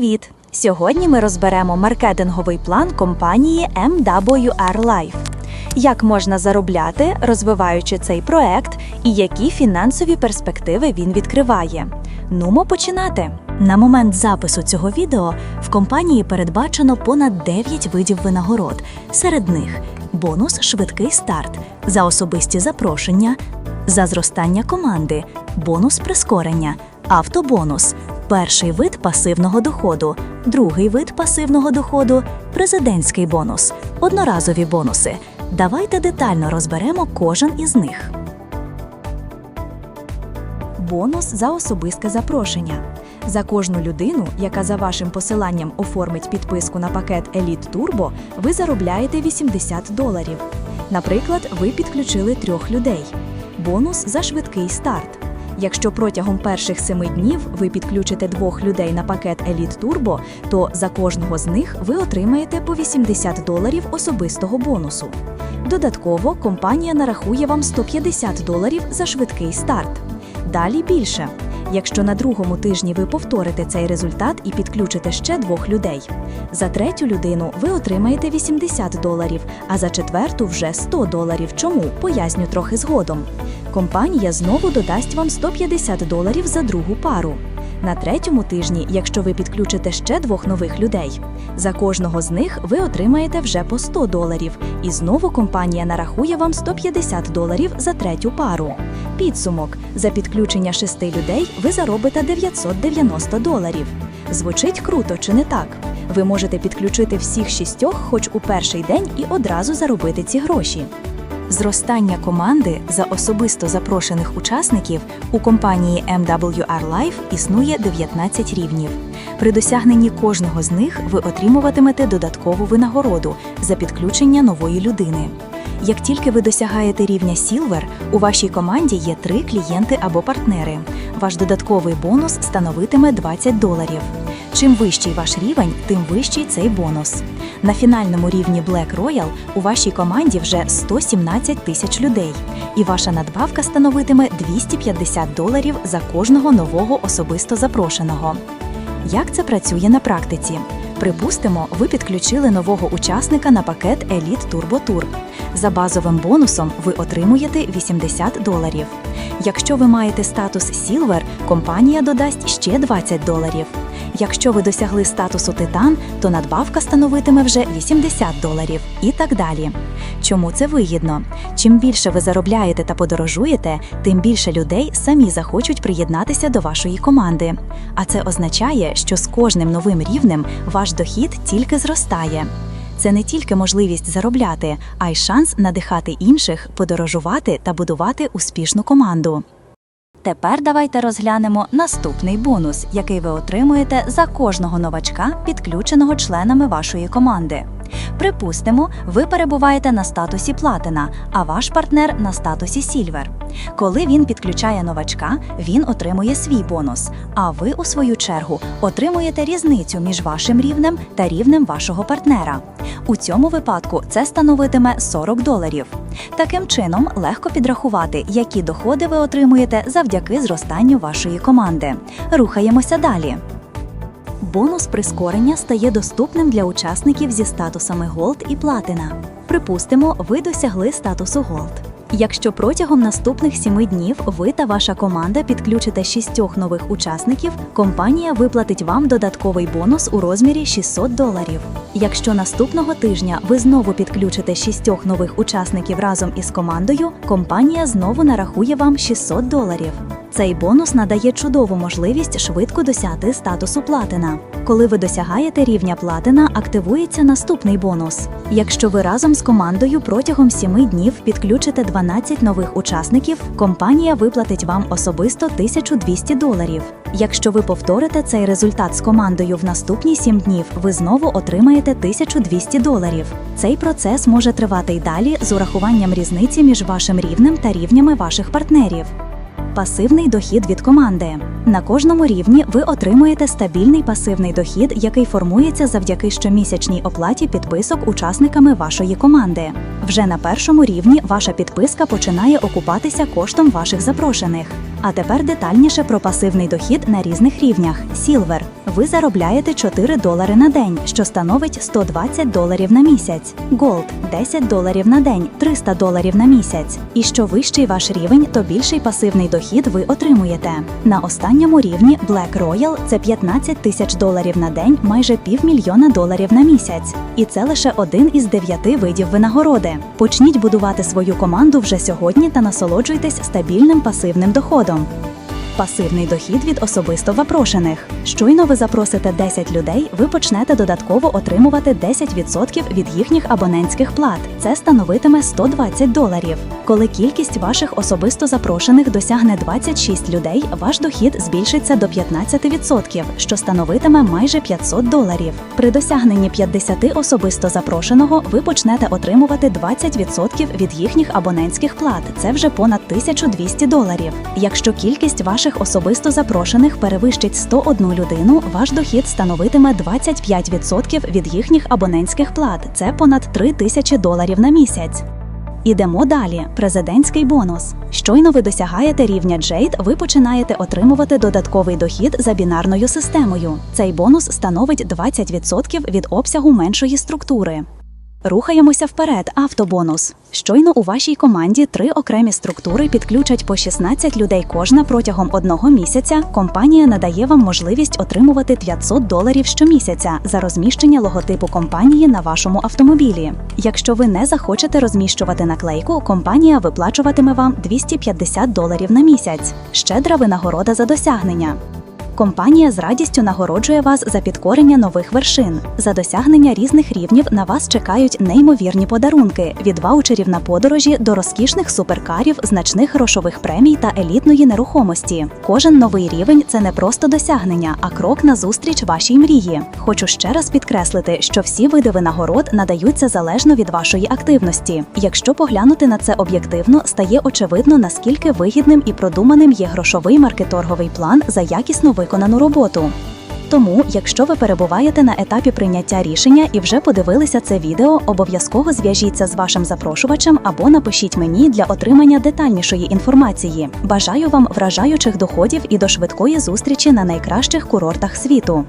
Привіт! Сьогодні ми розберемо маркетинговий план компанії MWR Life. Як можна заробляти, розвиваючи цей проект, і які фінансові перспективи він відкриває. Нумо починати. На момент запису цього відео в компанії передбачено понад 9 видів винагород. Серед них бонус швидкий старт за особисті запрошення, за зростання команди, бонус прискорення, автобонус, перший вид пасивного доходу, другий вид пасивного доходу, президентський бонус, одноразові бонуси. Давайте детально розберемо кожен із них. Бонус за особисте запрошення. За кожну людину, яка за вашим посиланням оформить підписку на пакет Elite Turbo, ви заробляєте 80 доларів. Наприклад, ви підключили трьох людей. Бонус за швидкий старт. Якщо протягом перших семи днів ви підключите двох людей на пакет Elite Turbo, то за кожного з них ви отримаєте по 80 доларів особистого бонусу. Додатково компанія нарахує вам 150 доларів за швидкий старт. Далі більше. Якщо на другому тижні ви повторите цей результат і підключите ще двох людей. За третю людину ви отримаєте 80 доларів, а за четверту вже 100 доларів. Чому? Поясню трохи згодом. Компанія знову додасть вам 150 доларів за другу пару. На третьому тижні, якщо ви підключите ще двох нових людей, за кожного з них ви отримаєте вже по 100 доларів, і знову компанія нарахує вам 150 доларів за третю пару. Підсумок: за підключення шести людей ви заробите 990 доларів. Звучить круто, чи не так? Ви можете підключити всіх шістьох, хоч у перший день, і одразу заробити ці гроші. Зростання команди за особисто запрошених учасників у компанії MWR Life існує 19 рівнів. При досягненні кожного з них ви отримуватимете додаткову винагороду за підключення нової людини. Як тільки ви досягаєте рівня Silver, у вашій команді є три клієнти або партнери. Ваш додатковий бонус становитиме 20 доларів. Чим вищий ваш рівень, тим вищий цей бонус. На фінальному рівні Black Royal у вашій команді вже 117 тисяч людей, і ваша надбавка становитиме 250 доларів за кожного нового особисто запрошеного. Як це працює на практиці? Припустимо, ви підключили нового учасника на пакет Elite Turbo Tour. За базовим бонусом ви отримуєте 80 доларів. Якщо ви маєте статус Silver, компанія додасть ще 20 доларів. Якщо ви досягли статусу Титан, то надбавка становитиме вже 80 доларів і так далі. Чому це вигідно? Чим більше ви заробляєте та подорожуєте, тим більше людей самі захочуть приєднатися до вашої команди. А це означає, що з кожним новим рівнем ваш дохід тільки зростає. Це не тільки можливість заробляти, а й шанс надихати інших, подорожувати та будувати успішну команду. Тепер давайте розглянемо наступний бонус, який ви отримуєте за кожного новачка, підключеного членами вашої команди. Припустимо, ви перебуваєте на статусі Платина, а ваш партнер на статусі Сільвер. Коли він підключає новачка, він отримує свій бонус, а ви, у свою чергу, отримуєте різницю між вашим рівнем та рівнем вашого партнера. У цьому випадку це становитиме 40 доларів. Таким чином, легко підрахувати, які доходи ви отримуєте завдяки зростанню вашої команди. Рухаємося далі. Бонус прискорення стає доступним для учасників зі статусами Gold і Platinum. Припустимо, ви досягли статусу Gold. Якщо протягом наступних сіми днів ви та ваша команда підключите шістьох нових учасників, компанія виплатить вам додатковий бонус у розмірі 600 доларів. Якщо наступного тижня ви знову підключите шістьох нових учасників разом із командою, компанія знову нарахує вам 600 доларів. Цей бонус надає чудову можливість швидко досягти статусу платина. Коли ви досягаєте рівня платина, активується наступний бонус. Якщо ви разом з командою протягом 7 днів підключите 12 нових учасників, компанія виплатить вам особисто 1200 доларів. Якщо ви повторите цей результат з командою в наступні 7 днів, ви знову отримаєте 1200 доларів. Цей процес може тривати й далі з урахуванням різниці між вашим рівнем та рівнями ваших партнерів. Пасивний дохід від команди. На кожному рівні ви отримуєте стабільний пасивний дохід, який формується завдяки щомісячній оплаті підписок учасниками вашої команди. Вже на першому рівні ваша підписка починає окупатися коштом ваших запрошених. А тепер детальніше про пасивний дохід на різних рівнях: Silver – Ви заробляєте 4 долари на день, що становить 120 доларів на місяць. Gold – 10 доларів на день, 300 доларів на місяць. І що вищий ваш рівень, то більший пасивний дохід ви отримуєте. На останньому рівні Black Royal – це 15 тисяч доларів на день, майже півмільйона доларів на місяць. І це лише один із дев'яти видів винагороди. Почніть будувати свою команду вже сьогодні та насолоджуйтесь стабільним пасивним доходом. Пасивний дохід від особисто запрошених. Щойно ви запросите 10 людей, ви почнете додатково отримувати 10% від їхніх абонентських плат. Це становитиме 120 доларів. Коли кількість ваших особисто запрошених досягне 26 людей, ваш дохід збільшиться до 15%, що становитиме майже 500 доларів. При досягненні 50 особисто запрошеного ви почнете отримувати 20% від їхніх абонентських плат. Це вже понад 1200 доларів. Якщо кількість ваших особисто запрошених перевищить 101 людину, ваш дохід становитиме 25% від їхніх абонентських плат. Це понад 3000 доларів на місяць. Ідемо далі. Президентський бонус. Щойно ви досягаєте рівня Jade, ви починаєте отримувати додатковий дохід за бінарною системою. Цей бонус становить 20% від обсягу меншої структури. Рухаємося вперед. Автобонус. Щойно у вашій команді три окремі структури підключать по 16 людей кожна протягом одного місяця. Компанія надає вам можливість отримувати 500 доларів щомісяця за розміщення логотипу компанії на вашому автомобілі. Якщо ви не захочете розміщувати наклейку, компанія виплачуватиме вам 250 доларів на місяць. Щедра винагорода за досягнення. Компанія з радістю нагороджує вас за підкорення нових вершин. За досягнення різних рівнів на вас чекають неймовірні подарунки від ваучерів на подорожі до розкішних суперкарів, значних грошових премій та елітної нерухомості. Кожен новий рівень це не просто досягнення, а крок назустріч вашій мрії. Хочу ще раз підкреслити, що всі види винагород надаються залежно від вашої активності. Якщо поглянути на це об'єктивно, стає очевидно, наскільки вигідним і продуманим є грошовий маркеторговий план за якісно виконану роботу. Тому, якщо ви перебуваєте на етапі прийняття рішення і вже подивилися це відео, обов'язково зв'яжіться з вашим запрошувачем або напишіть мені для отримання детальнішої інформації. Бажаю вам вражаючих доходів і до швидкої зустрічі на найкращих курортах світу.